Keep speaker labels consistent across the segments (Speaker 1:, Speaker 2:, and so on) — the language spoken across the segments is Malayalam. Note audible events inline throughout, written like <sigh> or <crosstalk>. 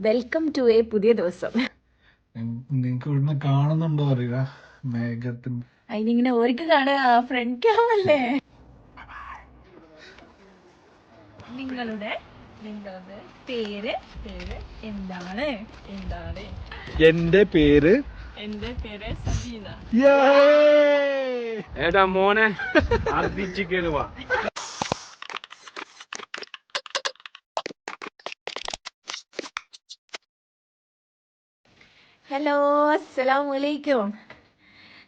Speaker 1: വെൽക്കം ടു എ പുതിയ ദിവസം.
Speaker 2: നിങ്ങൾക്ക് ഇവിടുന്ന് കാണുന്നുണ്ടോ അറിയുക? മേഘത്തിന്
Speaker 1: അതിനിങ്ങനെ ഓർക്ക് കാണുക ഫ്രണ്ട് ക്യാമല്ലേ നിങ്ങളുടെ നിങ്ങളുടെ പേര് പേര് എന്താണ്? എന്താണ്?
Speaker 2: എന്റെ പേര്
Speaker 1: എന്റെ പേര് സബീന.
Speaker 3: ഏടാ മോനെ <laughs> അർദ്ദിച്ചിക്കേണ്
Speaker 1: ഹലോ അസ്സലാം വലൈക്കും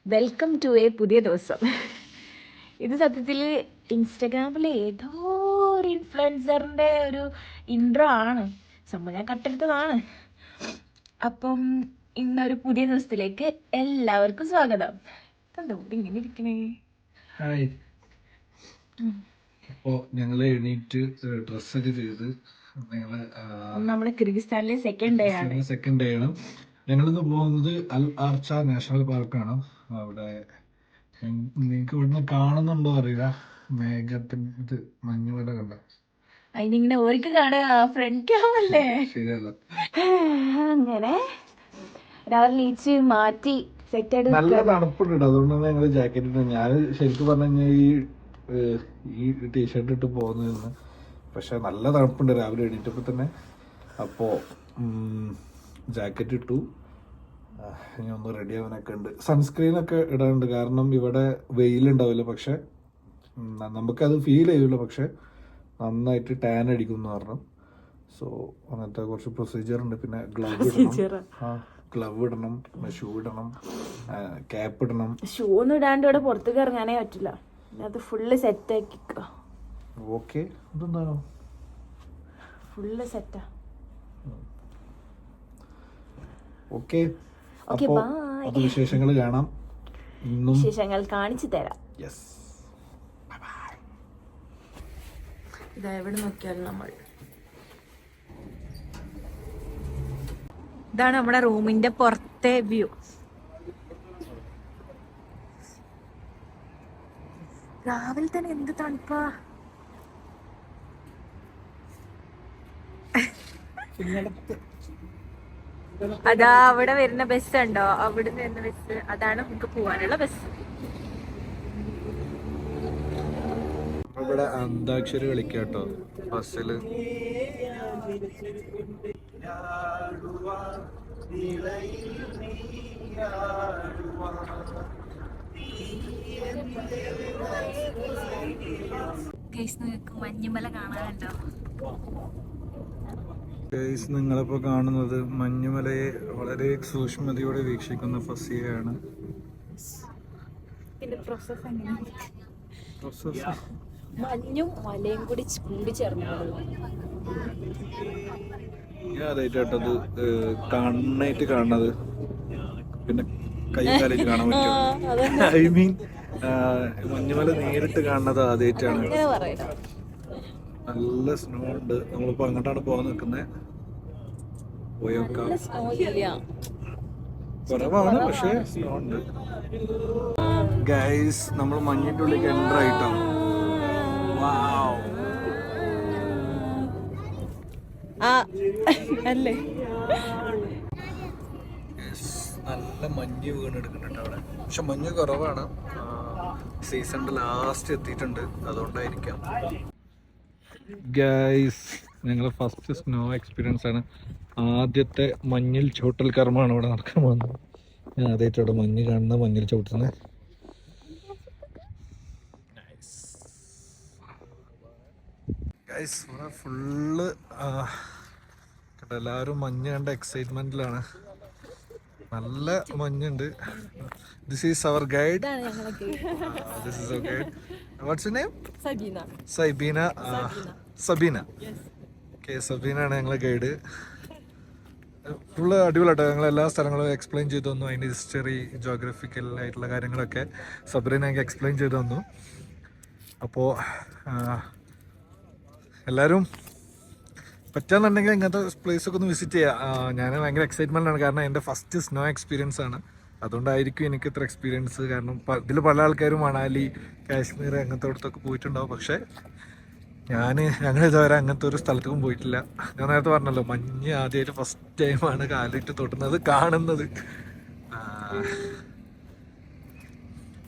Speaker 1: വെൽക്കം ടു എ പുതിയ ദിവസം. ഇത് സത്യത്തിൽ ഇൻസ്റ്റഗ്രാമിലെ ഏതോ ഒരു ഇൻഫ്ലുവൻസറിന്റെ ഒരു ഇൻട്രോ ആണ്. സംഭവം ഞാൻ കട്ടെടുത്തതാണ്. അപ്പം ഇന്നൊരു പുതിയ ദിവസത്തിലേക്ക് എല്ലാവർക്കും സ്വാഗതം. എന്താ ഇങ്ങനെ ഇരിക്കണേ?
Speaker 2: ഹായ്. അപ്പോ ഞങ്ങൾ എണീറ്റ് ഡ്രസ്സൊക്കെ ചെയ്ത്
Speaker 1: നമ്മൾ കിർഗിസ്ഥാനിലെ സെക്കൻഡ് ഡേ ആണ്.
Speaker 2: സെക്കൻഡ് ഡേ ആണ്. ഞങ്ങളിന്ന് പോകുന്നത് അൽ ആർച്ച നാഷണൽ പാർക്കാണ്. അവിടെ നിങ്ങൾക്ക് ഇവിടുന്ന് കാണുന്നുണ്ടോ അറിയില്ല. മേഘത്തിന്റെ ഇത് മഞ്ഞുമല കണ്ട.
Speaker 1: അതിനിങ്ങനെ ഓർക്ക് കാണുക ഫ്രണ്ട് ക്യാമല്ലേ
Speaker 2: ശരിയല്ല.
Speaker 1: അങ്ങനെ. രാവിലെ നീച്ച് മാറ്റി സെറ്റ് ആയിട്ട്
Speaker 2: നല്ല തണുപ്പുണ്ട്. അതുകൊണ്ടാണ് ഞങ്ങൾ ജാക്കറ്റ് ഇട്ടത് ഞാൻ ശരിക്കും പറഞ്ഞു ഈ ഈ ടീഷർട്ട് ഇട്ട് പോകുന്നതെന്ന്. പക്ഷെ നല്ല തണുപ്പുണ്ട്. രാവിലെ എണീറ്റപ്പോൾ തന്നെ. അപ്പോൾ ജാക്കറ്റ് ഇട്ടു. ഇനി ഒന്ന് റെഡി ആവാനൊക്കെ ഉണ്ട്. സൺസ്ക്രീൻ ഒക്കെ ഇടാനുണ്ട്. കാരണം ഇവിടെ വെയിലുണ്ടാവില്ല. പക്ഷെ നമുക്കത് ഫീൽ ചെയ്യില്ല പക്ഷെ നന്നായിട്ട് ടാൻ അടിക്കും എന്ന് പറഞ്ഞു. സോ അങ്ങനത്തെ കുറച്ച് പ്രൊസീജിയർ ഉണ്ട്. പിന്നെ ഗ്ലവ് ഇടണം. ആ ഗ്ലവ് ഇടണം. ഷൂ ഇടണം. ക്യാപ്പ് ഇടണം.
Speaker 1: ഷൂ ഒന്നും ഇടാണ്ട് ഇവിടെ പുറത്തേക്ക് ഇറങ്ങാനേ പറ്റില്ല. അത് ഫുള്ള് സെറ്റ് ആക്കി
Speaker 2: ഓക്കെ ഇതെന്താണോ
Speaker 1: ഫുള്ള് സെറ്റാ
Speaker 2: ഓക്കെ അപ്പോൾ വിശേഷങ്ങൾ കാണാം. ഇന്നും
Speaker 1: വിശേഷങ്ങൾ കാണിച്ചു തരാം.
Speaker 2: യെസ്
Speaker 1: ഇതാ എവിടെ നോക്കിയാലും നമ്മൾ. ഇതാണ് നമ്മുടെ റൂമിന്റെ പുറത്തെ വ്യൂ. രാവിലെ തന്നെ എന്ത് തണുപ്പാ. അതാ അവിടെ വരുന്ന ബസ് ഉണ്ടോ അവിടെ വരുന്ന ബസ് അതാണ് നമുക്ക് പോവാനുള്ള ബസ്
Speaker 2: ഇവിടെ അന്താക്ഷരി കളിക്കാട്ടോ കേട്ടോ
Speaker 1: ബസ്സിൽ മഞ്ഞുമല കാണാനുണ്ടോ?
Speaker 2: ഗൈസ് നിങ്ങളിപ്പോൾ കാണുന്നത് മഞ്ഞുമലയെ വളരെ സൂക്ഷ്മതയോടെ വീക്ഷിക്കുന്ന ഫസിയാണ്
Speaker 1: മഞ്ഞും മലയും കൂടി കൂടി ചേർന്നത്
Speaker 2: ഞാൻ അതായിട്ടത് കണ്ണായിട്ട് കാണുന്നത്. പിന്നെ കൈ കാലേക്ക് കാണാൻ പറ്റും ഐ മീൻ മഞ്ഞുമല നേരിട്ട് കാണുന്നത് ആദ്യമായിട്ടാണ്. നല്ല സ്നോ ഉണ്ട് നമ്മളിപ്പോ അങ്ങോട്ടാണ് പോകാൻ നിൽക്കുന്നത് പോയോക്കാം. കുറവാണ് പക്ഷേ സ്നോ ഉണ്ട് ഗൈസ് നമ്മൾ മഞ്ഞിന്റെ ഉള്ളിലേക്ക് എന്റർ ആയിട്ടോ
Speaker 1: അല്ലേ?
Speaker 2: നല്ല മഞ്ഞ് വീണെടുക്കുന്നുണ്ട് അവിടെ. പക്ഷെ മഞ്ഞ് കുറവാണ്. സീസണിന്റെ ലാസ്റ്റ് എത്തിയിട്ടുണ്ട്. അതുകൊണ്ടായിരിക്കാം. ഗൈസ് ഞങ്ങൾ ഫസ്റ്റ് സ്നോ എക്സ്പീരിയൻസ് ആണ്. ആദ്യത്തെ മഞ്ഞിൽ ചവിട്ടൽ കർമ്മമാണ് ഇവിടെ നടക്കാൻ പോകുന്നത്. ഞാൻ ആദ്യമായിട്ട് ഇവിടെ മഞ്ഞ് കാണുന്ന മഞ്ഞിൽ ചവിട്ടുന്നത്. ഗൈസ് ഇവിടെ ഫുള്ള് കേട്ടോ എല്ലാവരും മഞ്ഞ് കണ്ട എക്സൈറ്റ്മെന്റിലാണ് നല്ല മഞ്ഞുണ്ട്. This is
Speaker 1: our guide
Speaker 2: this is our guide what's name
Speaker 1: Saibina.
Speaker 2: Saibina. Sabina. Okay സബീനാണ് ഞങ്ങളെ ഗൈഡ് ഫുള്ള് അടിപൊളിയാട്ടോ. ഞങ്ങൾ എല്ലാ സ്ഥലങ്ങളും എക്സ്പ്ലെയിൻ ചെയ്തു തന്നു. അതിന്റെ ഹിസ്റ്ററി ജോഗ്രഫിക്കൽ ആയിട്ടുള്ള കാര്യങ്ങളൊക്കെ സബീന ഞങ്ങൾക്ക് എക്സ്പ്ലെയിൻ ചെയ്തു തന്നു. അപ്പോൾ എല്ലാവരും പറ്റാന്നുണ്ടെങ്കിൽ ഇങ്ങനത്തെ പ്ലേസ് ഒക്കെ ഒന്ന് വിസിറ്റ് ചെയ്യാം. ഞാൻ ഭയങ്കര എക്സൈറ്റ്മെന്റ് ആണ്. കാരണം എന്റെ ഫസ്റ്റ് സ്നോ എക്സ്പീരിയൻസ് ആണ്. അതുകൊണ്ടായിരിക്കും എനിക്ക് ഇത്ര എക്സ്പീരിയൻസ് കാരണം ഇതിൽ പല ആൾക്കാരും മണാലി കാശ്മീർ അങ്ങനത്തെ അടുത്തൊക്കെ പോയിട്ടുണ്ടാവും. പക്ഷേ ഞാൻ ഞങ്ങൾ ഇതുവരെ അങ്ങനത്തെ ഒരു സ്ഥലത്തേക്കും പോയിട്ടില്ല. ഞാൻ നേരത്തെ പറഞ്ഞല്ലോ മഞ്ഞ് ആദ്യമായിട്ട് ഫസ്റ്റ് ടൈമാണ് കാലിട്ട് തൊട്ടുന്നത് കാണുന്നത്.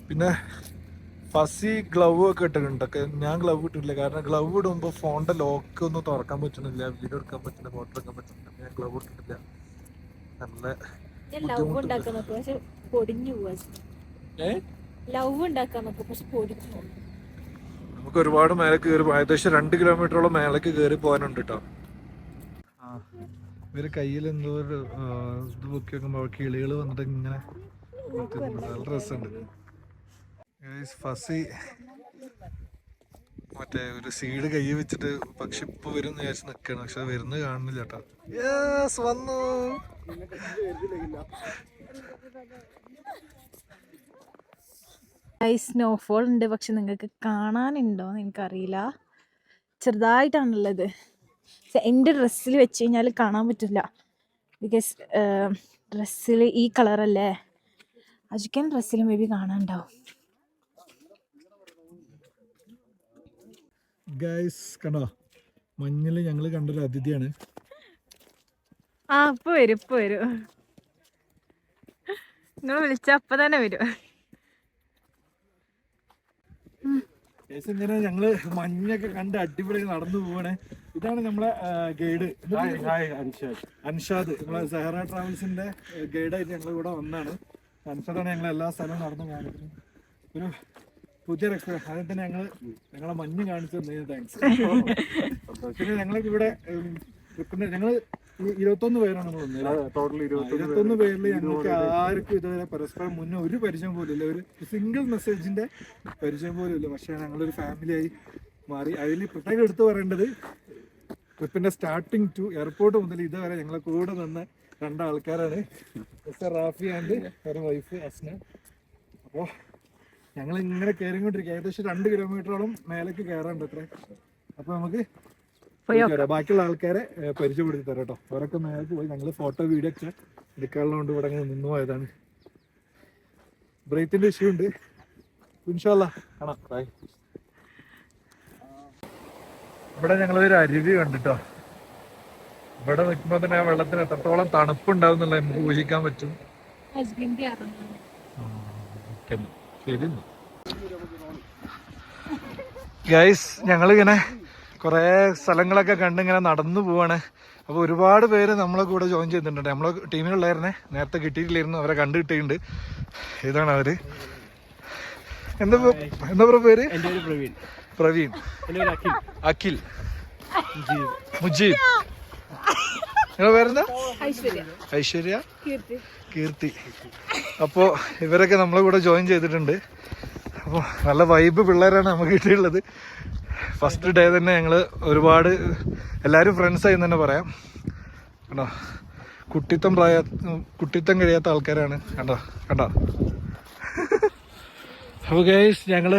Speaker 2: പിന്നെ ഫസി ഗ്ലൗ ഒക്കെ ഇട്ടിട്ടുണ്ട്. ഞാൻ ഗ്ലൗ ഇട്ടിട്ടില്ല. കാരണം ഗ്ലൗ ഇടുമ്പോൾ ഫോണിന്റെ ലോക്ക് ഒന്നും തുറക്കാൻ പറ്റുന്നില്ല വീഡിയോ എടുക്കാൻ പറ്റുന്നില്ല ഫോട്ടോ എടുക്കാൻ പറ്റുന്നില്ല. ഞാൻ ഗ്ലൗ ഇട്ടിട്ടില്ല. നല്ല
Speaker 1: ലവ് ഉണ്ടാക്കാൻ പക്ഷെ പൊടിഞ്ഞു
Speaker 2: നമുക്ക് ഒരുപാട് മേലെ കയറി ഏകദേശം രണ്ട് കിലോമീറ്ററോളം മേലേക്ക് കയറി പോകാനുണ്ട് കേട്ടോ ഇവർ കയ്യിൽ എന്തോ ഒരു ഇത് പൊക്കി വെക്കുമ്പോൾ കിളികൾ വന്നിട്ട് ഇങ്ങനെ നല്ല രസമുണ്ട്. ഫസി മറ്റേ ഒരു സീഡ് കൈ വെച്ചിട്ട് പക്ഷെ ഇപ്പൊ വരും എന്ന് വിചാരിച്ച് നിക്കാണ്. പക്ഷെ വരുന്ന വരുന്നത് കാണുന്നില്ല കേട്ടോ വന്നു.
Speaker 1: സ്നോഫോൾ ഉണ്ട്. പക്ഷെ നിങ്ങൾക്ക് കാണാനുണ്ടോ എന്ന് എനിക്കറിയില്ല. ചെറുതായിട്ടാണുള്ളത്. എന്റെ ഡ്രസ്സിൽ വെച്ച് കഴിഞ്ഞാൽ കാണാൻ പറ്റില്ല. ബിക്കോസ് ഡ്രസ്സിൽ ഈ കളറല്ലേ അജിക്കൻ ഡ്രസ്സിൽ മേ ബി കാണാനുണ്ടാവും.
Speaker 2: ഗൈസ് കണ്ടോ? മഞ്ഞിൽ ഞങ്ങൾ കണ്ടൊരു അതിഥിയാണ്.
Speaker 1: ആ ഇപ്പൊ വരും ഇപ്പൊ വരും. നിങ്ങൾ വിളിച്ച അപ്പൊ തന്നെ വരും.
Speaker 2: ഗൈസ് ഇങ്ങനെ ഞങ്ങൾ മഞ്ഞൊക്കെ കണ്ട് അടിപൊളി നടന്നു പോവാണ്. ഇതാണ് നമ്മളെ ഗൈഡ്. അൻഷാദ്. നമ്മളെ സഹറ ട്രാവൽസിന്റെ ഗൈഡായിട്ട് ഞങ്ങൾ ഇവിടെ വന്നാണ്. അൻഷാദാണ് ഞങ്ങൾ എല്ലാ സ്ഥലവും നടന്നു കാണിക്കുന്നത്. ഒരു പുതിയൊരു എക്സ്പീരിയൻസ് അതിൽ തന്നെ ഞങ്ങൾ ഞങ്ങളെ മഞ്ഞ് കാണിച്ചു തന്നതിന് താങ്ക്സ് <laughs> പിന്നെ ഞങ്ങൾക്ക് ഇവിടെ ഞങ്ങൾ ഞങ്ങൾ ഇരുപത്തൊന്ന് പേരാണ് നമ്മൾ ഇരുപത്തൊന്ന് പേരിൽ ഞങ്ങൾക്ക് ആർക്കും ഇതുവരെ പരസ്പരം മുന്നേ ഒരു പരിചയം പോലും ഇല്ല ഒരു സിംഗിൾ മെസ്സേജിന്റെ പരിചയം പോലും ഇല്ല പക്ഷേ ഞങ്ങളൊരു ഫാമിലിയായി മാറി. അതിൽ പ്രത്യേകം എടുത്തു പറയേണ്ടത് ട്രിപ്പിന്റെ സ്റ്റാർട്ടിങ് ടു എയർപോർട്ട് മുതൽ ഇതുവരെ ഞങ്ങളെ കൂടെ നിന്ന രണ്ടാൾക്കാരാണ്. മിസ്റ്റർ റാഫി ആൻഡ് ഒരു വൈഫ് അസ്ന. അപ്പോൾ ഞങ്ങൾ ഇങ്ങനെ കയറിക്കൊണ്ടിരിക്കുക ഏകദേശം രണ്ട് കിലോമീറ്ററോളം മേലേക്ക് കയറാണ്ട് അത്ര. അപ്പോൾ നമുക്ക് ബാക്കിയുള്ള ആൾക്കാരെ പരിചയപ്പെടുത്തി തരാം കേട്ടോ. അവരൊക്കെ മേലേക്ക് പോയി. ഞങ്ങൾ ഫോട്ടോ വീഡിയോ ഒക്കെ എടുക്കാനുള്ളതുകൊണ്ട് ഇവിടെ അങ്ങനെ നിന്നു പോയതാണ്. ബ്രേത്തിന്റെ ഇഷ്യൂ ഉണ്ട്. ഇൻഷാല്ല കാണാം. ബൈ ഇവിടെ ഞങ്ങൾ ഒരു അരുവി കണ്ടിട്ടോ. ഇവിടെ നിൽക്കുമ്പോൾ തന്നെ ആ വെള്ളത്തിന് എത്രത്തോളം തണുപ്പുണ്ടാവും എന്നുള്ളത് നമുക്ക് ഊഹിക്കാൻ പറ്റും. ഗൈസ് ഞങ്ങളിങ്ങനെ കുറേ സ്ഥലങ്ങളൊക്കെ കണ്ടിങ്ങനെ നടന്നു പോവാണ്. അപ്പോൾ ഒരുപാട് പേര് നമ്മളെ കൂടെ ജോയിൻ ചെയ്തിട്ടുണ്ട്. നമ്മളെ ടീമിലുള്ളവരെ നേരത്തെ കിട്ടിയിട്ടില്ലായിരുന്നു. അവരെ കണ്ടു കിട്ടിയിട്ടുണ്ട് ഇതാണ് അവർ. എന്താ എന്താ പറയുക പേര്?
Speaker 3: പ്രവീൺ.
Speaker 2: പ്രവീൺ.
Speaker 3: അഖിൽ.
Speaker 2: അഖിൽ. മുജീബ്. നിങ്ങളെ പേരെന്താ? ഐശ്വര്യ. കീർത്തി. അപ്പോൾ ഇവരൊക്കെ നമ്മളെ കൂടെ ജോയിൻ ചെയ്തിട്ടുണ്ട്. അപ്പോൾ നല്ല വൈബ് പിള്ളേരാണ് നമുക്ക് കിട്ടിയുള്ളത് ഫസ്റ്റ് ഡേ തന്നെ ഞങ്ങൾ ഒരുപാട് എല്ലാവരും ഫ്രണ്ട്സായി തന്നെ പറയാം. കണ്ടോ? കുട്ടിത്തം പ്രായ കുട്ടിത്തം കഴിയാത്ത ആൾക്കാരാണ്. കണ്ടോ? കണ്ടോ? അപ്പോൾ ഗൈസ് ഞങ്ങൾ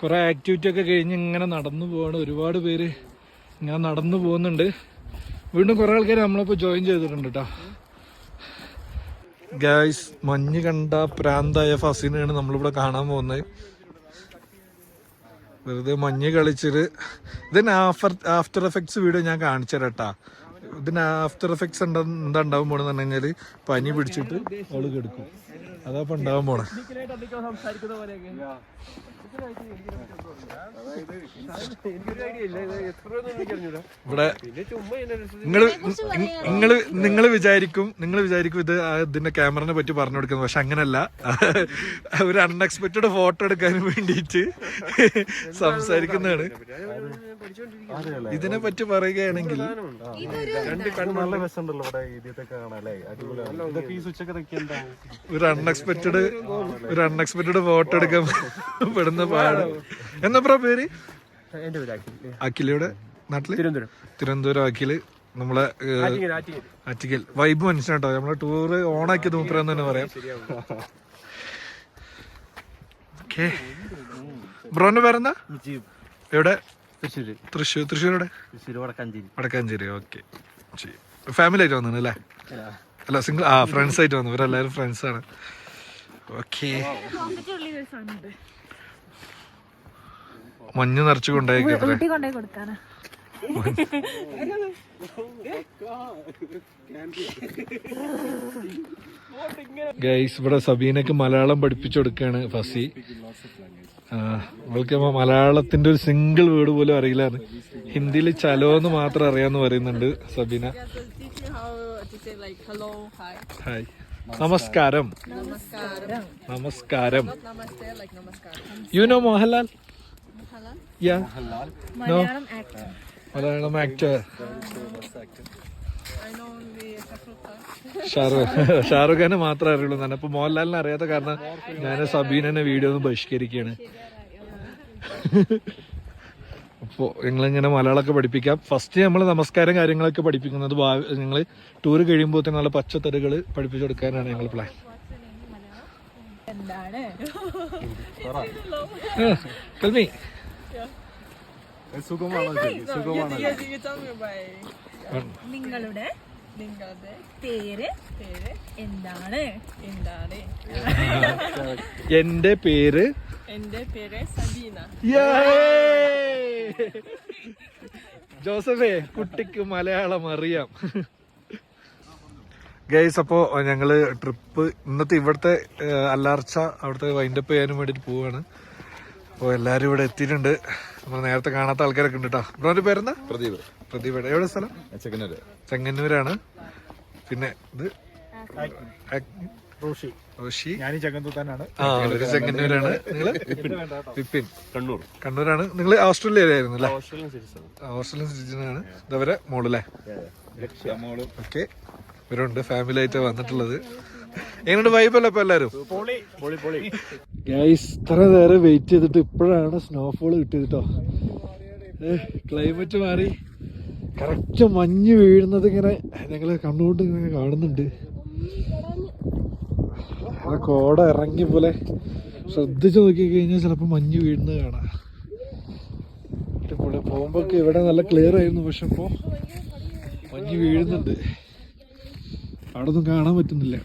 Speaker 2: കുറേ ആക്ടിവിറ്റി ഒക്കെ കഴിഞ്ഞ് ഇങ്ങനെ നടന്നു പോവാണ്. ഒരുപാട് പേര് ഇങ്ങനെ നടന്നു പോകുന്നുണ്ട്. വീണ്ടും കുറേ ആൾക്കാർ നമ്മളിപ്പോൾ ജോയിൻ ചെയ്തിട്ടുണ്ട് കേട്ടോ ഗായ്സ് മഞ്ഞ് കണ്ട പ്രാന്തായ ഫസീനാണ് നമ്മളിവിടെ കാണാൻ പോകുന്നത്. വെറുതെ മഞ്ഞ് കളിച്ചിട്ട്. ഇതിന് ആഫർ ആഫ്റ്റർ എഫക്ട്സ് വീഡിയോ ഞാൻ കാണിച്ചു തരട്ടാ ഇതിന് ആഫ്റ്റർ എഫക്ട്സ് എന്താ എന്താ ഉണ്ടാവാൻ പോണെന്ന് പറഞ്ഞു കഴിഞ്ഞാൽ പനി പിടിച്ചിട്ട് അവൾ കെടുക്കും. അതാ ഇപ്പൊ ഉണ്ടാവാൻ പോണേ. ഇവിടെ
Speaker 3: എന്നെ
Speaker 2: നിങ്ങൾ നിങ്ങൾ നിങ്ങൾ വിചാരിക്കും നിങ്ങൾ വിചാരിക്കും ഇത് ഇതിന്റെ ക്യാമറനെ പറ്റി പറഞ്ഞു കൊടുക്കുന്നത്. പക്ഷെ അങ്ങനല്ല. <laughs> ഒരു അൺഎക്സ്പെക്റ്റഡ് ഫോട്ടോ എടുക്കാൻ വേണ്ടിയിട്ട് <laughs> സംസാരിക്കുന്നതാണ്. ഇതിനെ പറ്റി പറയുകയാണെങ്കിൽ ഒരു അൺഎക്സ്പെക്റ്റഡ് ഒരു അൺഎക്സ്പെക്റ്റഡ് ഫോട്ടോ എടുക്കാൻ <laughs> പെടുന്ന പാട്. എന്താ പറ പേര്?
Speaker 3: എന്റെ പേര് അഖിൽ.
Speaker 2: അഖിലയുടെ നാട്ടിൽ?
Speaker 3: തിരുവനന്തപുരം.
Speaker 2: തിരുവനന്തപുരം അഖിൽ നമ്മളെ അറ്റിക്കൽ വൈബ് മനസ്സിലാട്ടോ. നമ്മളെ ടൂറ് ഓണാക്കിയത് മൂപ്പരാന്ന് തന്നെ പറയാം. ഓക്കെ. ബ്രോന്റെ പേരെന്താ? എവിടെ?
Speaker 4: തൃശ്ശൂര്.
Speaker 2: തൃശ്ശൂർ
Speaker 4: തൃശ്ശൂര് വടക്കാഞ്ചേരി.
Speaker 2: വടക്കാഞ്ചേരി ഓക്കെ. ഫാമിലി ആയിട്ട് വന്നു അല്ലേ? അല്ല സിംഗിൾ ആ ഫ്രണ്ട്സ് ആയിട്ട് വന്നു. ഇവരെല്ലാവരും ഫ്രണ്ട്സ് ആണ് ഓക്കെ മഞ്ഞ് നിറച്ച്
Speaker 1: കൊടുക്കാനാ.
Speaker 2: ഗൈസ് ഇവിടെ സബീനക്ക് മലയാളം പഠിപ്പിച്ചു കൊടുക്കാണ് ഫസി. ആ, അവൾക്ക് മലയാളത്തിന്റെ ഒരു സിംഗിൾ വേർഡ് പോലും അറിയില്ലാന്ന് ഹിന്ദിയിൽ ചലോ എന്ന് മാത്രം അറിയാന്ന് പറയുന്നുണ്ട് സബീന. ഹായ് നമസ്കാരം. നമസ്കാരം.
Speaker 5: You know Mohanlal Malayalam actor.
Speaker 2: Shahrukh Shahrukh ഖാനെ മാത്രമേ അറിയുള്ളൂ തന്നെ അപ്പൊ മോഹൻലാലിനെ അറിയാത്ത കാരണം ഞാൻ സബീനെ വീഡിയോ ഒന്ന് ബഹിഷ്കരിക്കുകയാണ്. അപ്പോൾ നിങ്ങളിങ്ങനെ മലയാളമൊക്കെ പഠിപ്പിക്കാം. ഫസ്റ്റ് നമ്മൾ നമസ്കാരം കാര്യങ്ങളൊക്കെ പഠിപ്പിക്കുന്നത് നിങ്ങൾ ടൂർ കഴിയുമ്പോൾ തന്നെ നല്ല പച്ചത്തറികൾ പഠിപ്പിച്ചു കൊടുക്കാനാണ് ഞങ്ങൾ പ്ലാൻ
Speaker 1: എന്താണ്
Speaker 2: കൽമി
Speaker 4: സുഖമാണോ സുഖമാണോ
Speaker 1: നിങ്ങളുടെ
Speaker 5: Lingade,
Speaker 1: പേര്
Speaker 5: Pere,
Speaker 1: എന്താണ്?
Speaker 5: Indare.
Speaker 2: എന്റെ പേര്
Speaker 5: Ende പേര് സബീന.
Speaker 2: ജോസഫേ കുട്ടിക്ക് മലയാളം അറിയാം. ഗൈസ് അപ്പോ ഞങ്ങൾ ട്രിപ്പ് ഇന്നത്തെ ഇവിടുത്തെ അല്ലാർച്ച അവിടുത്തെ വൈൻഡപ്പ് ചെയ്യാനും വേണ്ടിയിട്ട് പോവാണ്. അപ്പോൾ എല്ലാവരും ഇവിടെ എത്തിയിട്ടുണ്ട്. നമ്മൾ നേരത്തെ കാണാത്ത ആൾക്കാരൊക്കെ ഉണ്ട് കേട്ടോ ബ്രോന്റെ പേരെന്താ?
Speaker 4: പ്രദീപ്.
Speaker 2: പ്രദീപ് എവിടെ? സ്ഥലം?
Speaker 4: ചെങ്ങന്നൂര്.
Speaker 2: ചെങ്ങന്നൂരാണ്. പിന്നെ ഇത്?
Speaker 3: റോഷി.
Speaker 2: റോഷി.
Speaker 3: ഞാൻ ചക്കന്തൂത്താനാണ്
Speaker 2: ആ ചെങ്ങന്നൂരാണ്. നിങ്ങൾ? വിപിൻ
Speaker 4: കണ്ണൂർ.
Speaker 2: കണ്ണൂരാണ്. നിങ്ങൾ ഓസ്ട്രേലിയയിലായിരുന്നു അല്ലേ? Australian citizen. ആണ് ഇതവരെ മോളല്ലേ?
Speaker 4: മോൾ
Speaker 2: ഓക്കെ. ഇവരുണ്ട്. ഫാമിലി ആയിട്ട് വന്നിട്ടുള്ളത്. എങ്ങനെയുണ്ട് വൈബല്ല ഇപ്പൊ എല്ലാരും?
Speaker 3: പൊളി പൊളി പൊളി.
Speaker 2: ഗൈസ് ഇത്ര നേരം വെയിറ്റ് ചെയ്തിട്ട് ഇപ്പോഴാണ് സ്നോഫോൾ കിട്ടിയത് കേട്ടോ ക്ലൈമറ്റ് മാറി. കറക്റ്റ് മഞ്ഞ് വീഴുന്നത് ഇങ്ങനെ ഞങ്ങൾ കണ്ണുകൊണ്ട് ഇങ്ങനെ കാണുന്നുണ്ട്. ആ കോട ഇറങ്ങി പോലെ ശ്രദ്ധിച്ചു നോക്കി കഴിഞ്ഞാൽ ചിലപ്പോൾ മഞ്ഞ് വീഴുന്നത് കാണാം. ഇവിടെ പോകുമ്പോഴൊക്കെ ഇവിടെ നല്ല ക്ലിയർ ആയിരുന്നു പക്ഷെ ഇപ്പോൾ മഞ്ഞ് വീഴുന്നുണ്ട്. അവിടെ ഒന്നും കാണാൻ പറ്റുന്നില്ല.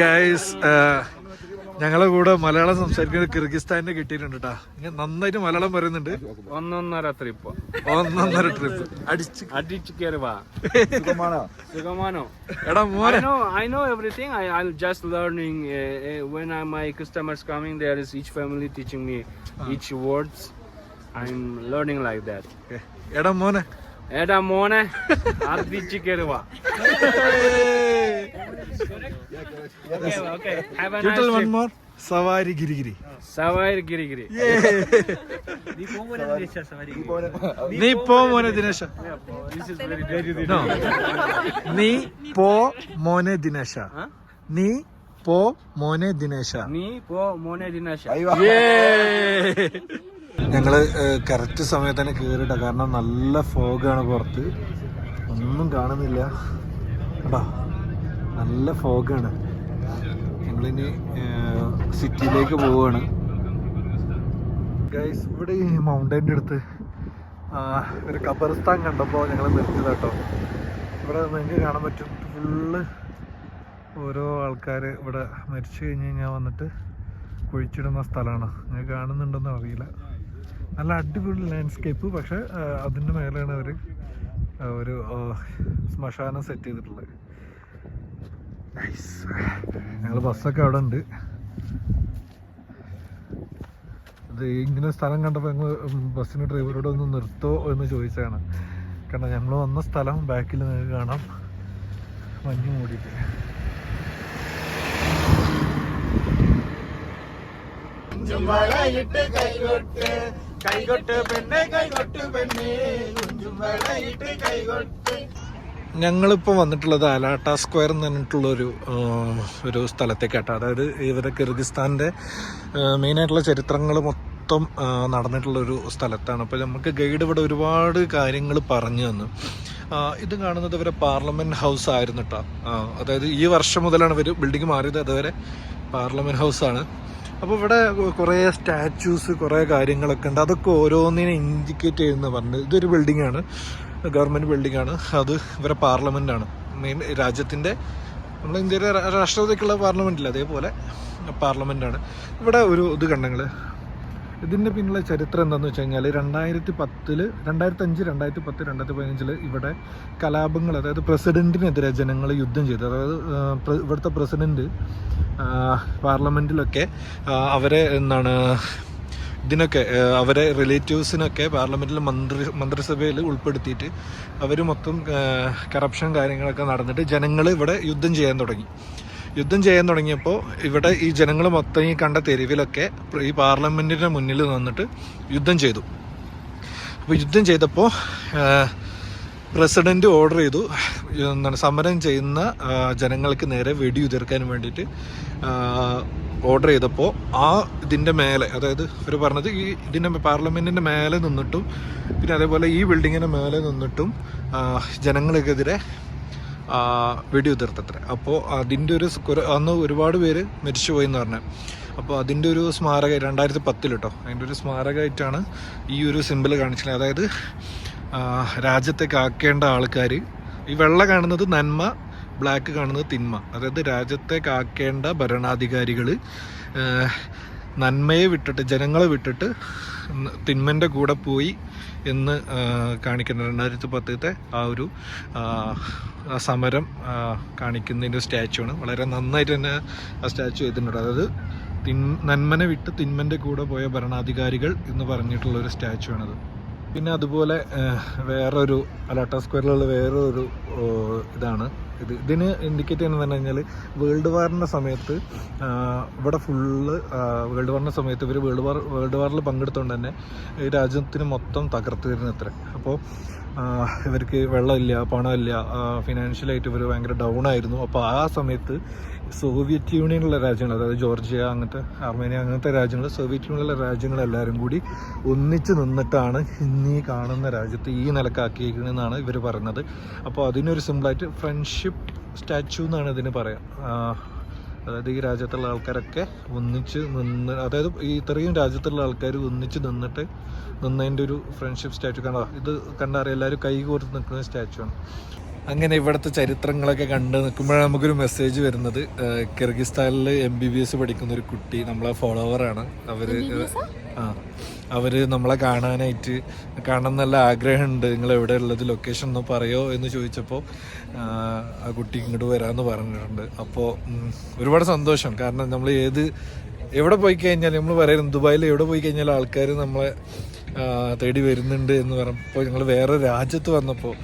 Speaker 2: ഗൈസ് ഞങ്ങളെ കൂടെ മലയാളം സംസാരിക്കുന്ന കിർഗിസ്ഥാനിനെ കിട്ടിയിട്ടുണ്ട് കേട്ടാ ഇങ്ങനെ നന്നായിട്ട് മലയാളം പറയുന്നുണ്ട്
Speaker 6: ഒന്നൊന്നര ട്രിപ്പ്
Speaker 2: ഒന്നൊന്നര ട്രിപ്പ് അടിച്ച്
Speaker 6: അടിച്ചു കയറുക സുഖമാണോ
Speaker 2: എടാ മോനെ
Speaker 6: I know, I know everything. I, I'm just learning. Uh, uh, when I, my customers coming, there is each family teaching me each words. I'm learning like that.
Speaker 2: എടാ മോനെ
Speaker 6: എടാ മോനെ അടിച്ചു കയറുക
Speaker 2: സവാരി ഗിരിഗിരി.
Speaker 6: സവാരി ഗിരിഗിരി.
Speaker 2: നീ പോ മോനെ ദിനേശ. നീ പോ മോനെ ദിനേശ. നീ പോ മോനെ ദിനേശ.
Speaker 6: നീ പോ മോനെ ദിനാശ.
Speaker 2: ഞങ്ങൾ കറക്റ്റ് സമയത്ത് തന്നെ കയറിട്ട കാരണം നല്ല ഫോഗാണ് പുറത്ത്. ഒന്നും കാണുന്നില്ല. കേട്ടോ നല്ല ഫോഗാണ്. ഞങ്ങളിനി സിറ്റിയിലേക്ക് പോവുകയാണ് ഗൈസ് ഇവിടെ ഈ മൗണ്ടൈന്റെ അടുത്ത് ഒരു ഖബർസ്ഥാൻ കണ്ടപ്പോൾ ഞങ്ങൾ നിർത്തിയത് കേട്ടോ ഇവിടെ നിങ്ങൾക്ക് കാണാൻ പറ്റും. ഫുള്ള് ഓരോ ആൾക്കാർ ഇവിടെ മരിച്ചു കഴിഞ്ഞ് കഴിഞ്ഞാൽ വന്നിട്ട് കുഴിച്ചിടുന്ന സ്ഥലമാണ് നിങ്ങൾക്ക് കാണുന്നുണ്ടെന്ന് അറിയില്ല. നല്ല അടിപൊളി ലാൻഡ്സ്കേപ്പ് പക്ഷെ അതിന്റെ മേലെയാണ് അവർ ഒരു ശ്മശാനം സെറ്റ് ചെയ്തിട്ടുള്ളത്. ഞങ്ങൾ ബസ്സൊക്കെ അവിടെ ഉണ്ട്. ഇത് ഇങ്ങനെ സ്ഥലം കണ്ടപ്പോൾ ഞങ്ങൾ ബസ്സിന് ഡ്രൈവറോട് ഒന്ന് നിർത്തോ എന്ന് ചോദിച്ചതാണ്. കാരണം ഞങ്ങൾ വന്ന സ്ഥലം ബാക്കിൽ നിങ്ങൾക്ക് കാണാം. മഞ്ഞ് മൂടിയിട്ട്. ഞങ്ങളിപ്പോൾ വന്നിട്ടുള്ളത് അലാട്ട സ്ക്വയർ എന്ന് പറഞ്ഞിട്ടുള്ളൊരു ഒരു സ്ഥലത്തേക്കാട്ടോ. അതായത് ഇവരെ കിർഗിസ്ഥാന്റെ മെയിനായിട്ടുള്ള ചരിത്രങ്ങൾ മൊത്തം നടന്നിട്ടുള്ളൊരു സ്ഥലത്താണ്. അപ്പോൾ നമുക്ക് ഗൈഡ് ഇവിടെ ഒരുപാട് കാര്യങ്ങൾ പറഞ്ഞു തന്നു. ഇത് കാണുന്നത് ഇവരെ പാർലമെന്റ് ഹൗസ് ആയിരുന്നു കേട്ടോ അതായത് ഈ വർഷം മുതലാണ് ഇവർ ബിൽഡിംഗ് മാറിയത്. അതുവരെ പാർലമെന്റ് ഹൗസാണ് അപ്പോൾ ഇവിടെ കുറേ സ്റ്റാച്യൂസ് കുറേ കാര്യങ്ങളൊക്കെ ഉണ്ട്. അതൊക്കെ ഓരോന്നിനെ ഇൻഡിക്കേറ്റ് ചെയ്യുന്ന പറഞ്ഞത് ഇതൊരു ബിൽഡിംഗ് ആണ്. ഗവൺമെന്റ് ബിൽഡിംഗ് ആണ്. അത് ഇവരെ പാർലമെന്റ് ആണ്. മെയിൻ രാജ്യത്തിന്റെ നമ്മുടെ ഇന്ത്യയിലെ രാഷ്ട്രപതിക്കുള്ള പാർലമെന്റില്ല അതേപോലെ പാർലമെന്റ് ആണ്. ഇവിടെ ഒരു ഇത് കണ്ടങ്ങൾ ഇതിന്റെ പിന്നിലെ ചരിത്രം എന്താണെന്ന് വെച്ച് കഴിഞ്ഞാൽ രണ്ടായിരത്തി പത്തിൽ രണ്ടായിരത്തി അഞ്ച് രണ്ടായിരത്തി പത്ത് രണ്ടായിരത്തി പതിനഞ്ചിൽ ഇവിടെ കലാപങ്ങൾ അതായത് പ്രസിഡന്റിനെതിരെ ജനങ്ങൾ യുദ്ധം ചെയ്തു. അതായത് ഇവിടുത്തെ പ്രസിഡന്റ് പാർലമെന്റിലൊക്കെ അവരെ എന്താണ് ഇതിനൊക്കെ അവരെ റിലേറ്റീവ്സിനൊക്കെ പാർലമെന്റിൽ മന്ത്രി മന്ത്രിസഭയിൽ ഉൾപ്പെടുത്തിയിട്ട് അവർ മൊത്തം കറപ്ഷൻ കാര്യങ്ങളൊക്കെ നടന്നിട്ട് ജനങ്ങൾ ഇവിടെ യുദ്ധം ചെയ്യാൻ തുടങ്ങി. യുദ്ധം ചെയ്യാൻ തുടങ്ങിയപ്പോൾ ഇവിടെ ഈ ജനങ്ങൾ മൊത്തം ഈ കണ്ട തെരുവിലൊക്കെ ഈ പാർലമെന്റിന്റെ മുന്നിൽ നിന്നിട്ട് യുദ്ധം ചെയ്തു. അപ്പോൾ യുദ്ധം ചെയ്തപ്പോൾ പ്രസിഡന്റ് ഓർഡർ ചെയ്തു. എന്താണ് സമരം ചെയ്യുന്ന ജനങ്ങൾക്ക് നേരെ വെടിയുതിർക്കാൻ വേണ്ടിയിട്ട് ഓർഡർ ചെയ്തപ്പോൾ ആ ഇതിന്റെ മേലെ അതായത് അവർ പറഞ്ഞത് ഈ ഇതിന്റെ പാർലമെന്റിന്റെ മേലെ നിന്നിട്ടും പിന്നെ അതേപോലെ ഈ ബിൽഡിങ്ങിന്റെ മേലെ നിന്നിട്ടും ജനങ്ങൾക്കെതിരെ വെടിയുതിർത്തത്ര. അപ്പോൾ അതിന്റെ ഒരു അന്ന് ഒരുപാട് പേര് മരിച്ചുപോയി എന്ന് പറഞ്ഞു. അപ്പോൾ അതിന്റെ ഒരു സ്മാരക രണ്ടായിരത്തി പത്തിൽ കേട്ടോ അതിന്റെ ഒരു സ്മാരകമായിട്ടാണ് ഈ ഒരു സിമ്പിൾ കാണിച്ചത് അതായത് രാജ്യത്തെ കാക്കേണ്ട ആൾക്കാർ ഈ വെള്ള കാണുന്നത് നന്മ ബ്ലാക്ക് കാണുന്നത് തിന്മ. അതായത് രാജ്യത്തെ കാക്കേണ്ട ഭരണാധികാരികൾ നന്മയെ വിട്ടിട്ട് ജനങ്ങളെ വിട്ടിട്ട് തിന്മന്റെ കൂടെ പോയി എന്ന് കാണിക്കുന്ന രണ്ടായിരത്തി പത്തത്തെ ആ ഒരു സമരം കാണിക്കുന്ന കാണിക്കുന്നതിന്റെ സ്റ്റാച്ചു ആണ്. വളരെ നന്നായിട്ട് തന്നെ ആ സ്റ്റാച്ചു ചെയ്തിട്ടുണ്ട്. അതായത് തിൻ നന്മനെ വിട്ട് തിന്മന്റെ കൂടെ പോയ ഭരണാധികാരികൾ എന്ന് പറഞ്ഞിട്ടുള്ള ഒരു സ്റ്റാച്ചു ആണത്. പിന്നെ അതുപോലെ വേറൊരു അലാട്ട സ്ക്വയറിലുള്ള വേറൊരു ഇതാണ്. ഇത് ഇതിന് ഇൻഡിക്കേറ്റ് ചെയ്യുന്നത് പറഞ്ഞു കഴിഞ്ഞാൽ വേൾഡ് വാറിന്റെ സമയത്ത് ഇവിടെ ഫുള്ള് വേൾഡ് വാറിന്റെ സമയത്ത് ഇവർ വേൾഡ് വാർ വേൾഡ് വാറിൽ പങ്കെടുത്തുകൊണ്ട് തന്നെ ഈ രാജ്യത്തിന് മൊത്തം തകർത്തിരുന്നു അത്ര അപ്പോൾ ഇവർക്ക് വെള്ളമില്ല പണമില്ല ഫിനാൻഷ്യലായിട്ട് ഇവർ ഭയങ്കര ഡൗൺ ആയിരുന്നു. അപ്പോൾ ആ സമയത്ത് സോവിയറ്റ് യൂണിയനുള്ള രാജ്യങ്ങൾ അതായത് ജോർജിയ അങ്ങനത്തെ ആർമേനിയ അങ്ങനത്തെ രാജ്യങ്ങൾ സോവിയറ്റ് യൂണിയനിലെ രാജ്യങ്ങളെല്ലാവരും കൂടി ഒന്നിച്ച് നിന്നിട്ടാണ് ഇന്ന് ഈ കാണുന്ന രാജ്യത്ത് ഈ നിലക്കാക്കിയിരിക്കുന്നതെന്നാണ് ഇവർ പറയുന്നത്. അപ്പോൾ അതിനൊരു സിമ്പിളായിട്ട് ഫ്രണ്ട്ഷിപ്പ് സ്റ്റാച്ചു എന്നാണ് ഇതിന് പറയാം. അതായത് ഈ രാജ്യത്തുള്ള ആൾക്കാരൊക്കെ ഒന്നിച്ച് നിന്ന് അതായത് ഈ ഇത്രയും രാജ്യത്തുള്ള ആൾക്കാർ ഒന്നിച്ച് നിന്നിട്ട് നിന്നതിന്റെ ഒരു ഫ്രണ്ട്ഷിപ്പ് സ്റ്റാച്ചു. കണ്ടോ? ഇത് കണ്ടറിയാം എല്ലാവരും കൈ കോർത്ത് നിൽക്കുന്ന സ്റ്റാച്ചു ആണ്. അങ്ങനെ ഇവിടുത്തെ ചരിത്രങ്ങളൊക്കെ കണ്ട് നിൽക്കുമ്പോഴാണ് നമുക്കൊരു മെസ്സേജ് വരുന്നത്. കിർഗിസ്ഥാനിൽ എം ബി ബി എസ് പഠിക്കുന്ന ഒരു കുട്ടി നമ്മളെ ഫോളോവറാണ് അവർ ആ? അവർ നമ്മളെ കാണാനായിട്ട് കാണാൻ നല്ല ആഗ്രഹമുണ്ട്. നിങ്ങൾ എവിടെ ഉള്ളത് ലൊക്കേഷൻ ഒന്ന് പറയോ എന്ന് ചോദിച്ചപ്പോൾ ആ കുട്ടി ഇങ്ങോട്ട് വരാമെന്ന് പറഞ്ഞിട്ടുണ്ട്. അപ്പോൾ ഒരുപാട് സന്തോഷം. കാരണം നമ്മൾ ഏത് എവിടെ പോയി കഴിഞ്ഞാലും നമ്മൾ പറയുന്നത് ദുബായിൽ എവിടെ പോയി കഴിഞ്ഞാലും ആൾക്കാർ നമ്മളെ തേടി വരുന്നുണ്ട് എന്ന് പറഞ്ഞപ്പോൾ ഞങ്ങൾ വേറെ രാജ്യത്ത് വന്നപ്പോൾ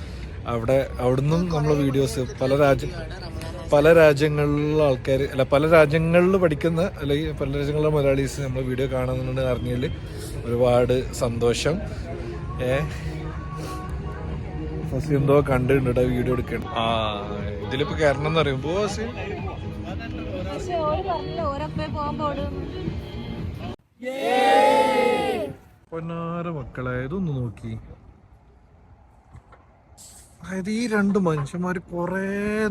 Speaker 2: അവിടെ അവിടുന്നും നമ്മൾ വീഡിയോസ് പല രാജ്യ പല രാജ്യങ്ങളിലുള്ള ആൾക്കാർ അല്ല പല രാജ്യങ്ങളിൽ പഠിക്കുന്ന അല്ലെങ്കിൽ പല രാജ്യങ്ങളിലെ മലയാളീസ് നമ്മൾ വീഡിയോ കാണുന്നുണ്ട് അറിഞ്ഞതിൽ ഒരുപാട് സന്തോഷം. ഏ? ഫസ്റ്റ് എന്തോ കണ്ടിട്ടുണ്ട് വീഡിയോ എടുക്കണം ആ ഇതിലിപ്പോ കയറണം എന്ന് പറയുമ്പോ പൊന്നാറ് മക്കളായതൊന്ന് നോക്കി. അതായത് ഈ രണ്ട് മനുഷ്യന്മാർ കുറേ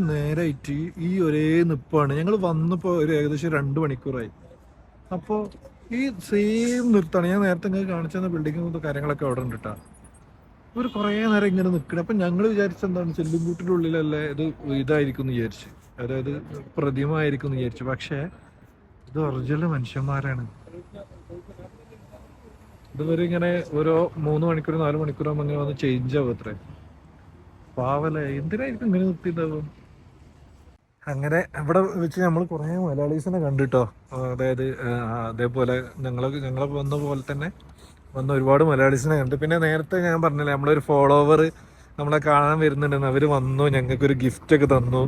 Speaker 2: നേരമായിട്ട് ഈ ഒരേ നിപ്പാണ്. ഞങ്ങൾ വന്നപ്പോൾ ഒരു ഏകദേശം രണ്ട് മണിക്കൂറായി. അപ്പോൾ ഈ സെയിം നിർത്താണ്. ഞാൻ നേരത്തെ ഇങ്ങനെ കാണിച്ചു ബിൽഡിംഗ് കാര്യങ്ങളൊക്കെ അവിടെ ഉണ്ട് കേട്ടോ ഇവർ കുറേ നേരം ഇങ്ങനെ നിൽക്കണം അപ്പം ഞങ്ങൾ വിചാരിച്ച എന്താണ്? ചെല്ലുംകൂട്ടിന്റെ ഉള്ളിലല്ലേ ഇത് ഇതായിരിക്കും എന്ന് വിചാരിച്ച്. അതായത് പ്രതിമ ആയിരിക്കും എന്ന് വിചാരിച്ചു. പക്ഷേ ഇത് ഒറിജിനൽ മനുഷ്യന്മാരാണ്. ഇതുവരെ ഇങ്ങനെ ഓരോ മൂന്ന് മണിക്കൂർ നാല് മണിക്കൂർ ആകുമ്പോൾ ഇങ്ങനെ വന്ന് ചേഞ്ച് ആവും അത്രേ. പാവല്ലേ? എന്തിനായിരിക്കും ഇങ്ങനെ നിർത്തിയിട്ടുണ്ടാവും അങ്ങനെ ഇവിടെ വെച്ച് നമ്മൾ കുറേ മലയാളീസിനെ കണ്ടിട്ടോ? അതായത് അതേപോലെ അതേപോലെ ഞങ്ങൾ വന്ന പോലെ തന്നെ വന്ന ഒരുപാട് മലയാളീസിനെ കണ്ടു. പിന്നെ നേരത്തെ ഞാൻ പറഞ്ഞില്ലേ നമ്മളൊരു ഫോളോവർ നമ്മളെ കാണാൻ വരുന്നുണ്ടെന്ന്. അവർ വന്നു ഞങ്ങൾക്ക് ഒരു ഗിഫ്റ്റ് ഒക്കെ തന്നു.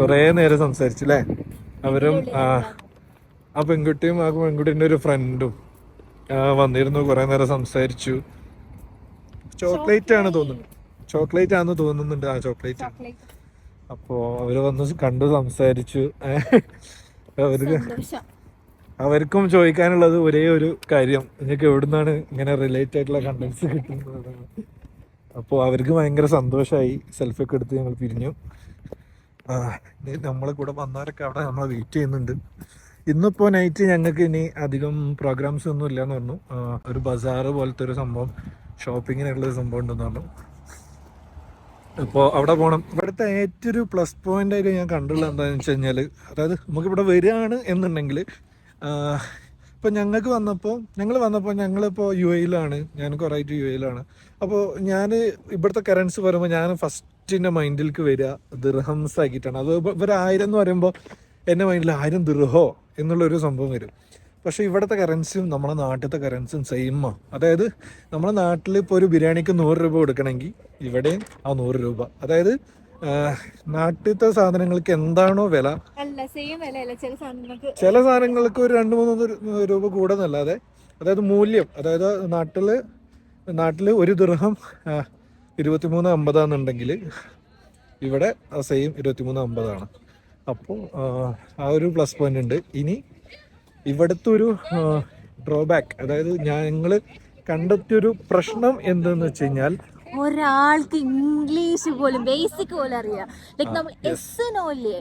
Speaker 2: കുറേ നേരം സംസാരിച്ചില്ലേ? അവരും ആ പെൺകുട്ടിയും ആ പെൺകുട്ടീന്റെ ഒരു ഫ്രണ്ടും വന്നിരുന്നു കുറേ നേരം സംസാരിച്ചു. ചോക്ലേറ്റ് ആണ് തോന്നുന്നു ചോക്ലേറ്റ് ആണെന്ന് തോന്നുന്നുണ്ട് ആ ചോക്ലേറ്റ് അപ്പോ അവർ വന്ന് കണ്ടു സംസാരിച്ചു. അവർക്ക് അവർക്കും ചോദിക്കാനുള്ളത് ഒരേ ഒരു കാര്യം. നിങ്ങൾക്ക് എവിടുന്നാണ് ഇങ്ങനെ റിലേറ്റ് ആയിട്ടുള്ള കണ്ടന്റ്സ് കിട്ടുന്നത്? അപ്പോൾ അവർക്ക് ഭയങ്കര സന്തോഷമായി സെൽഫി ഒക്കെ എടുത്ത് ഞങ്ങൾ പിരിഞ്ഞു. ആ, ഇനി നമ്മളെ കൂടെ വന്നവരൊക്കെ അവിടെ നമ്മളെ വെയിറ്റ് ചെയ്യുന്നുണ്ട്. ഇന്നിപ്പോൾ നൈറ്റ് ഞങ്ങൾക്ക് ഇനി അധികം പ്രോഗ്രാംസ് ഒന്നും ഇല്ലയെന്ന് പറഞ്ഞു ഒരു ബസാറ് പോലത്തെ ഒരു സംഭവം ഷോപ്പിങ്ങിനുള്ള ഒരു സംഭവം ഉണ്ടെന്ന് പറഞ്ഞു. ഇപ്പോൾ അവിടെ പോകണം ഇവിടുത്തെ ഏറ്റവും ഒരു പ്ലസ് പോയിന്റ് ആയിട്ട് ഞാൻ കണ്ടുള്ള എന്താണെന്ന് വെച്ച് കഴിഞ്ഞാൽ അതായത് നമുക്കിവിടെ വരികയാണ് എന്നുണ്ടെങ്കിൽ ഇപ്പോൾ ഞങ്ങൾക്ക് വന്നപ്പോൾ ഞങ്ങൾ വന്നപ്പോൾ ഞങ്ങളിപ്പോൾ യു എയിലാണ്. ഞാൻ കുറേ യു എയിലാണ്. അപ്പോൾ ഞാൻ ഇവിടുത്തെ കറൻസി പറയുമ്പോൾ ഞാൻ ഫസ്റ്റിന്റെ മൈൻഡിലേക്ക് വരിക ദിർഹംസ് ആക്കിയിട്ടാണ്. അത് ഇവരായിരം എന്ന് പറയുമ്പോൾ എന്റെ മൈൻഡിൽ ആയിരം ദിർഹോ എന്നുള്ളൊരു സംഭവം വരും. പക്ഷേ ഇവിടുത്തെ കറൻസിയും നമ്മുടെ നാട്ടിലത്തെ കറൻസിയും സെയിമാണ് അതായത് നമ്മുടെ നാട്ടിൽ ഇപ്പോൾ ഒരു ബിരിയാണിക്ക് നൂറ് രൂപ കൊടുക്കണമെങ്കിൽ ഇവിടെയും ആ നൂറ് രൂപ. അതായത് നാട്ടിലത്തെ സാധനങ്ങൾക്ക് എന്താണോ വില?
Speaker 1: ചില സാധനങ്ങൾക്ക്
Speaker 2: ഒരു രണ്ട് മൂന്ന് രൂപ കൂടുന്നല്ലാതെ അതായത് മൂല്യം അതായത് നാട്ടിൽ നാട്ടിൽ ഒരു ദൃഹം ഇരുപത്തിമൂന്ന് അമ്പതാന്നുണ്ടെങ്കിൽ ഇവിടെ സെയിം ഇരുപത്തിമൂന്ന് അമ്പതാണ്. അപ്പോൾ ആ ഒരു പ്ലസ് പോയിന്റ് ഉണ്ട്. ഇനി ഇവിടുത്തെ ഒരു ഡ്രോബാക്ക് അതായത് ഞങ്ങൾ കണ്ടെത്തിയൊരു പ്രശ്നം എന്തെന്ന് വെച്ച് കഴിഞ്ഞാൽ
Speaker 1: ഒരാൾക്ക് ഇംഗ്ലീഷ് പോലും ബേസിക് പോലും അറിയാം. ലൈക്ക് നമ്മൾ എസ് നോ ഇല്ലേ?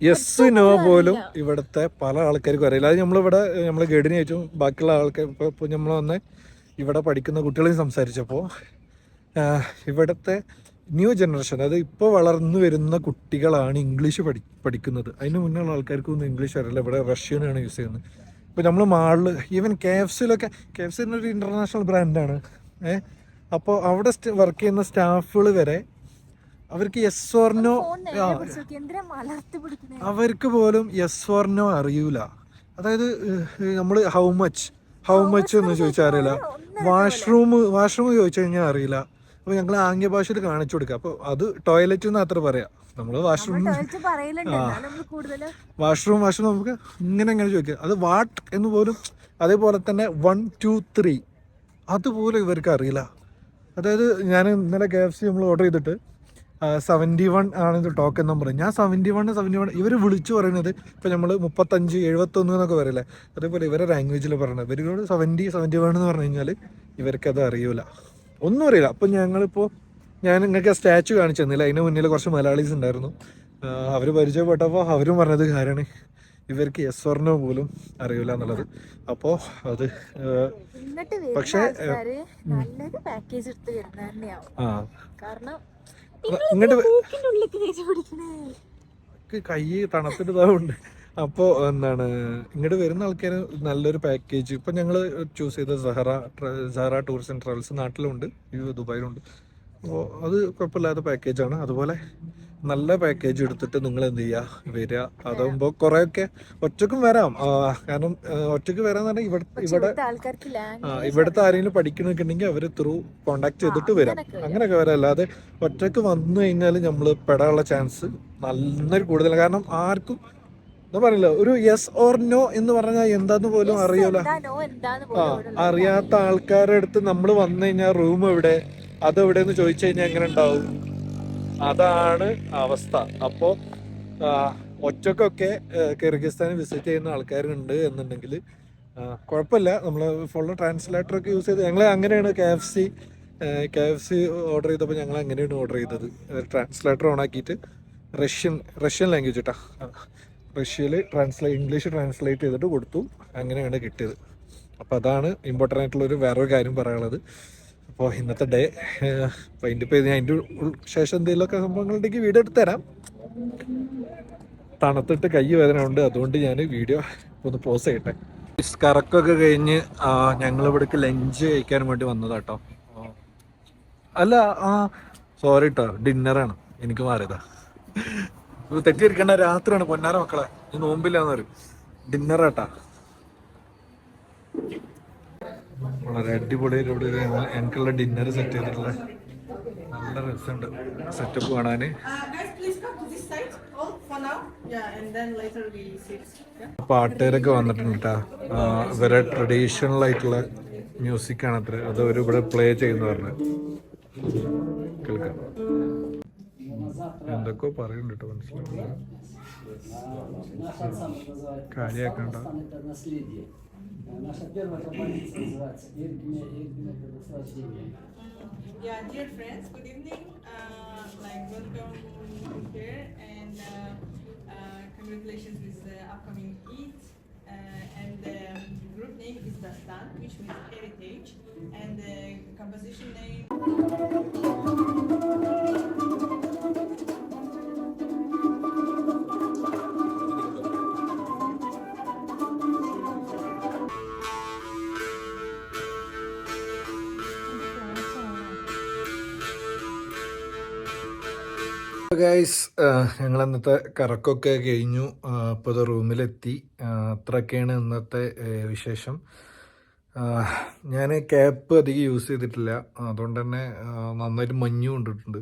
Speaker 2: യെസ് നോ പോലും ഇവിടുത്തെ പല ആൾക്കാർക്കും അറിയില്ല. അത് നമ്മളിവിടെ നമ്മൾ ഗൈഡിനെ ചോദിച്ചു ബാക്കിയുള്ള ആൾക്കാർ ഇപ്പോൾ ഇപ്പോൾ നമ്മൾ വന്ന് ഇവിടെ പഠിക്കുന്ന കുട്ടികളെയും സംസാരിച്ചപ്പോൾ ഇവിടുത്തെ ന്യൂ ജനറേഷൻ അതായത് ഇപ്പോൾ വളർന്നു വരുന്ന കുട്ടികളാണ് ഇംഗ്ലീഷ് പഠി പഠിക്കുന്നത്. അതിന് ആൾക്കാർക്ക് ഒന്നും ഇംഗ്ലീഷ് അറിയില്ല. ഇവിടെ റഷ്യനാണ് യൂസ് ചെയ്യുന്നത്. ഇപ്പോൾ നമ്മൾ മാളിൽ ഈവൻ കെ എഫ് സിയിലൊക്കെ കെ എഫ് സി ഒരു ഇന്റർനാഷണൽ ബ്രാൻഡാണ് ഏ? അപ്പോൾ അവിടെ വർക്ക് ചെയ്യുന്ന സ്റ്റാഫുകൾ വരെ അവർക്ക് യെസ് ഓർനോ അവർക്ക് പോലും യെസ് ഓർനോ അറിയൂല. അതായത് നമ്മൾ ഹൗ മച്ച് ഹൗ മച്ച് എന്ന് ചോദിച്ചാൽ അറിയില്ല. വാഷ്റൂം വാഷ്റൂം ചോദിച്ചു കഴിഞ്ഞാൽ അറിയില്ല. അപ്പോൾ ഞങ്ങൾ ആംഗ്യ ഭാഷയിൽ കാണിച്ചു കൊടുക്കുക. അപ്പോൾ അത് ടോയ്ലറ്റ് എന്ന് അത്ര പറയാം. നമ്മൾ വാഷ്റൂം വാഷ്റൂം വാഷ്റൂം നമുക്ക് ഇങ്ങനെ ഇങ്ങനെ ചോദിക്കുക. അത് വാട്ട് എന്ന് പോലും അതേപോലെ തന്നെ വൺ ടു ത്രീ അതുപോലെ ഇവർക്ക് അറിയില്ല. അതായത് ഞാൻ ഇന്നലെ കെ എഫ് സി നമ്മൾ ഓർഡർ ചെയ്തിട്ട് സെവന്റി വൺ ആണ് ഇത് ടോക്കൺ നമ്പർ ഞാൻ സെവന്റി വൺ സെവന്റി വൺ ഇവർ വിളിച്ചു പറയുന്നത് ഇപ്പം നമ്മൾ മുപ്പത്തഞ്ച് എഴുപത്തൊന്ന് എന്നൊക്കെ പറയില്ലേ? അതേപോലെ ഇവരെ ലാംഗ്വേജിൽ പറയണത്. ഇവരോട് സെവന്റി സെവന്റി വൺ എന്ന് പറഞ്ഞു കഴിഞ്ഞാൽ ഇവർക്കത് അറിയൂല. ഒന്നും അറിയില്ല. അപ്പം ഞങ്ങളിപ്പോൾ ഞാൻ നിങ്ങൾക്ക് ആ സ്റ്റാച്ചു കാണിച്ചു തന്നില്ല? അതിന് മുന്നിൽ കുറച്ച് മലയാളീസ് ഉണ്ടായിരുന്നു. അവർ പരിചയപ്പെട്ടപ്പോൾ അവരും പറഞ്ഞത് കാരണം ഇവർക്ക് എസ് വർണ പോലും അറിയില്ല എന്നുള്ളത്. അപ്പോൾ അത് പക്ഷേ, ആ ഇങ്ങോട്ട് കൈ
Speaker 1: തണുത്തിട്ട് ഉള്ളിൽ
Speaker 2: അപ്പോൾ എന്താണ് ഇങ്ങോട്ട് വരുന്ന ആൾക്കാർ നല്ലൊരു പാക്കേജ് ഇപ്പം ഞങ്ങൾ ചൂസ് ചെയ്ത Sahara Sahara tourist and travels നാട്ടിലുണ്ട് ദുബായിലുണ്ട്. അപ്പോൾ അത് കുഴപ്പമില്ലാത്ത പാക്കേജാണ് അതുപോലെ നല്ല പാക്കേജ് എടുത്തിട്ട് നിങ്ങൾ എന്ത് ചെയ്യുക വരിക. അതാകുമ്പോൾ കുറേയൊക്കെ ഒറ്റക്കും വരാം. കാരണം ഒറ്റയ്ക്ക് വരാന്ന് പറഞ്ഞാൽ ഇവിടെ ഇവിടെ
Speaker 1: ഇവിടുത്തെ
Speaker 2: ആരെങ്കിലും പഠിക്കണമെന്നുണ്ടെങ്കിൽ അവർ ത്രൂ കോണ്ടാക്ട് ചെയ്തിട്ട് വരാം. അങ്ങനെയൊക്കെ വരാം. അല്ലാതെ ഒറ്റയ്ക്ക് വന്നു കഴിഞ്ഞാൽ നമ്മൾ പെടാനുള്ള ചാൻസ് നല്ലൊരു കൂടുതലാണ്. കാരണം ആർക്കും എന്താ പറയില്ല ഒരു യെസ് ഓർ നോ എന്ന് പറഞ്ഞാൽ എന്താന്ന് പോലും അറിയൂല. ആ അറിയാത്ത ആൾക്കാരുടെ അടുത്ത് നമ്മൾ വന്നു കഴിഞ്ഞാൽ റൂം എവിടെ അതെവിടെയെന്ന് ചോദിച്ചു കഴിഞ്ഞാൽ എങ്ങനെ ഉണ്ടാവും? അതാണ് അവസ്ഥ. അപ്പോ ആ, ഒറ്റക്കൊക്കെ കിർഗിസ്ഥാനിൽ കിർഗിസ്ഥാൻ വിസിറ്റ് ചെയ്യുന്ന ആൾക്കാരുണ്ട് എന്നുണ്ടെങ്കിൽ കുഴപ്പമില്ല. നമ്മൾ ഫുള്ള് ട്രാൻസ്ലേറ്റർ ഒക്കെ യൂസ് ചെയ്ത് ഞങ്ങൾ അങ്ങനെയാണ് K F C K F C order ചെയ്തപ്പോൾ ഞങ്ങൾ അങ്ങനെയാണ് ഓർഡർ ചെയ്തത്. ട്രാൻസ്ലേറ്റർ ഓൺ ആക്കിയിട്ട് റഷ്യൻ റഷ്യൻ ലാംഗ്വേജ് കേട്ടോ റഷ്യയിൽ ട്രാൻസ്ലേ ഇംഗ്ലീഷ് ട്രാൻസ്ലേറ്റ് ചെയ്തിട്ട് കൊടുത്തു. അങ്ങനെയാണ് കിട്ടിയത്. അപ്പോൾ അതാണ് ഇമ്പോർട്ടന്റ് ആയിട്ടുള്ള ഒരു വേറൊരു കാര്യം പറയാനുള്ളത്. അപ്പോൾ ഇന്നത്തെ ഡേ വൈൻഡപ്പ് ചെയ്ത് അതിന്റെ ശേഷം എന്തെങ്കിലുമൊക്കെ സംഭവങ്ങളുണ്ടെങ്കിൽ വീഡിയോ എടുത്ത് തരാം. തണുത്തിട്ട് കൈ വേദന ഉണ്ട്. അതുകൊണ്ട് ഞാൻ വീഡിയോ ഒന്ന് പോസ് ചെയ്യട്ടെ. കറക്കൊക്കെ കഴിഞ്ഞ് ഞങ്ങളിവിടേക്ക് ലഞ്ച് കഴിക്കാൻ വേണ്ടി വന്നതാട്ടോ. അല്ല ആ സോറി കേട്ടോ ഡിന്നറാണ് എനിക്ക് മാറിയതാ. തെറ്റിയിരിക്കേണ്ട രാത്രിയാണ് പൊന്നാര മക്കളെ. ഇന്ന് നോമ്പില്ലാന്ന് പറയും. ഡിന്നറാട്ടാ വളരെ അടിപൊളി ഞങ്ങൾക്കുള്ള ഡിന്നർ സെറ്റ് ചെയ്തിട്ടുള്ള നല്ല രസമുണ്ട്. സെറ്റപ്പ് കാണാന്. പാട്ടുകാരൊക്കെ വന്നിട്ടുണ്ട് കേട്ടാ ഇവരെ ട്രഡീഷണൽ ആയിട്ടുള്ള മ്യൂസിക് ആണ് അത്ര. അത് അവർ പ്ലേ ചെയ്യുന്ന പറഞ്ഞു. കേൾക്കാം. എന്തൊക്കെയോ പറയുന്നുണ്ട് കേട്ടോ മനസ്സിലാവില്ല കാര്യാക്കണ്ട
Speaker 7: это наследие. Наша первая композиция называется «Иргме, Иргме для наслаждения».
Speaker 5: Yeah, dear friends, good evening. Uh, like welcome here and uh, uh, congratulations with the upcoming Eid. Uh, and the group name is Dastan, which means heritage, and the composition name.
Speaker 2: Guys ഞങ്ങൾ ഇന്നത്തെ കറക്കൊക്കെ കഴിഞ്ഞു. ഇപ്പോൾ ഇത് റൂമിലെത്തി. അത്രയൊക്കെയാണ് ഇന്നത്തെ വിശേഷം. ഞാൻ ക്യാപ്പ് അധികം യൂസ് ചെയ്തിട്ടില്ല. അതുകൊണ്ട് തന്നെ നന്നായിട്ട് മഞ്ഞും കൊണ്ടിട്ടുണ്ട്.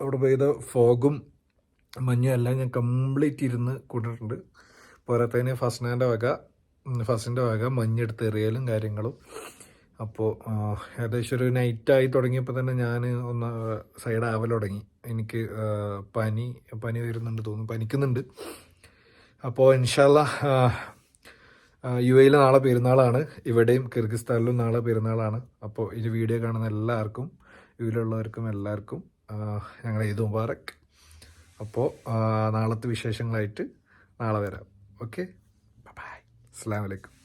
Speaker 2: അവിടെ പെയ്ത ഫോഗും മഞ്ഞും എല്ലാം ഞാൻ കംപ്ലീറ്റ് ഇരുന്ന് കൊണ്ടിട്ടുണ്ട്. പോരാത്തതിന് ഫസ്റ്റിന്റെ വക ഫസ്റ്റിന്റെ വക മഞ്ഞെടുത്ത് എറിയലും കാര്യങ്ങളും. അപ്പോൾ ഏകദേശം ഒരു നൈറ്റായി തുടങ്ങിയപ്പോൾ തന്നെ ഞാൻ ഒന്ന് സൈഡ് ആവൽ തുടങ്ങി. എനിക്ക് പനി പനി വരുന്നുണ്ട് തോന്നുന്നു. പനിക്കുന്നുണ്ട്. അപ്പോൾ ഇൻഷാല്ല യു എയിൽ നാളെ പെരുന്നാളാണ്. ഇവിടെയും കിർഗിസ്ഥാനിലും നാളെ പെരുന്നാളാണ്. അപ്പോൾ ഈ വീഡിയോ കാണുന്ന എല്ലാവർക്കും യു എല്ലാവർക്കും ഞങ്ങൾ ഈദ് മുബാറക്. അപ്പോൾ നാളത്തെ വിശേഷങ്ങളായിട്ട് നാളെ വരാം. ഓക്കെ? ബൈ അസ്സാം വലൈക്കും